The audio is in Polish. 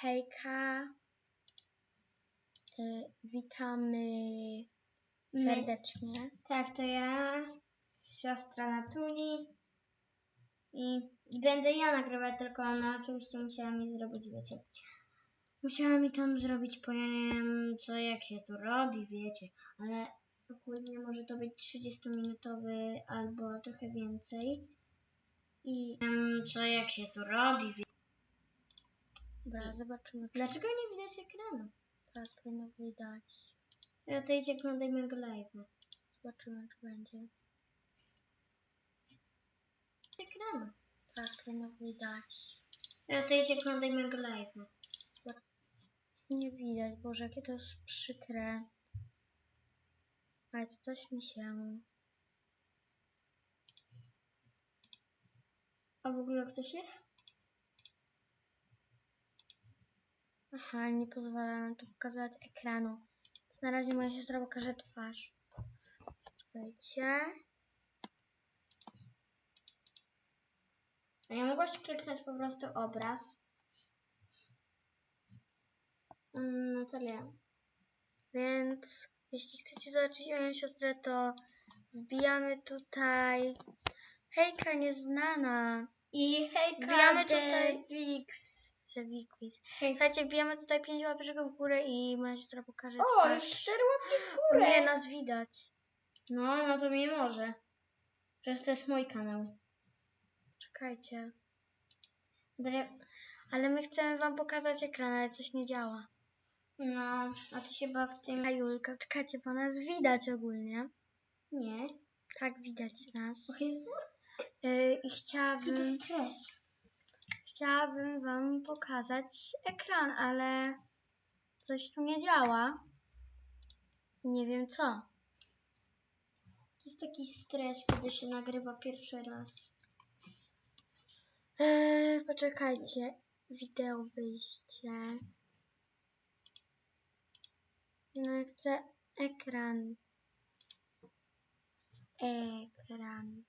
Hejka. Y, witamy My- serdecznie. Tak, to ja, siostra Natuli. I będę ja nagrywać, tylko ona oczywiście musiała mi zrobić, wiecie. Musiała mi tam zrobić, bo ja nie wiem, co, jak się to robi, wiecie. Ale ogólnie może to być 30-minutowy albo trochę więcej. I wiem, co, jak się to robi, wie... Dobra, zobaczymy. Dlaczego nie widać ekranu? Teraz powinno widać. Raczej oglądaj mojego live'a. Zobaczymy, czy będzie. Ekranu. Teraz powinno widać. Raczej oglądaj mojego live'a. Nie widać, Boże, jakie to jest przykre. Ale coś mi się... A w ogóle ktoś jest? Aha, nie pozwala nam tu pokazywać ekranu. Więc na razie moja siostra pokaże twarz. Czekajcie. A ja mogłaś kliknąć po prostu obraz. Mm, Natalia. Więc jeśli chcecie zobaczyć moją siostrę, to wbijamy tutaj. Hejka nieznana. I hejka, Wbijamy tutaj- Wix. Zawikwiz. Hej. Słuchajcie, wbijamy tutaj 5 łapeczek w górę i moja siostra pokaże O, już cztery łapki w górę. nie, nas widać. No, no to mnie może. Przecież to jest mój kanał. Czekajcie. Ale my chcemy wam pokazać ekran, ale coś nie działa. No, a ty się chyba w tym... A Julka, czekajcie, bo nas widać ogólnie. Nie. Tak, widać nas. O Jezu, Yy, I jaki to chciałabym, stres. Chciałabym wam pokazać ekran, ale coś tu nie działa. Nie wiem co. To jest taki stres, kiedy się nagrywa pierwszy raz. Yy, poczekajcie. Wideo wyjście. No chcę ekran. Ekran.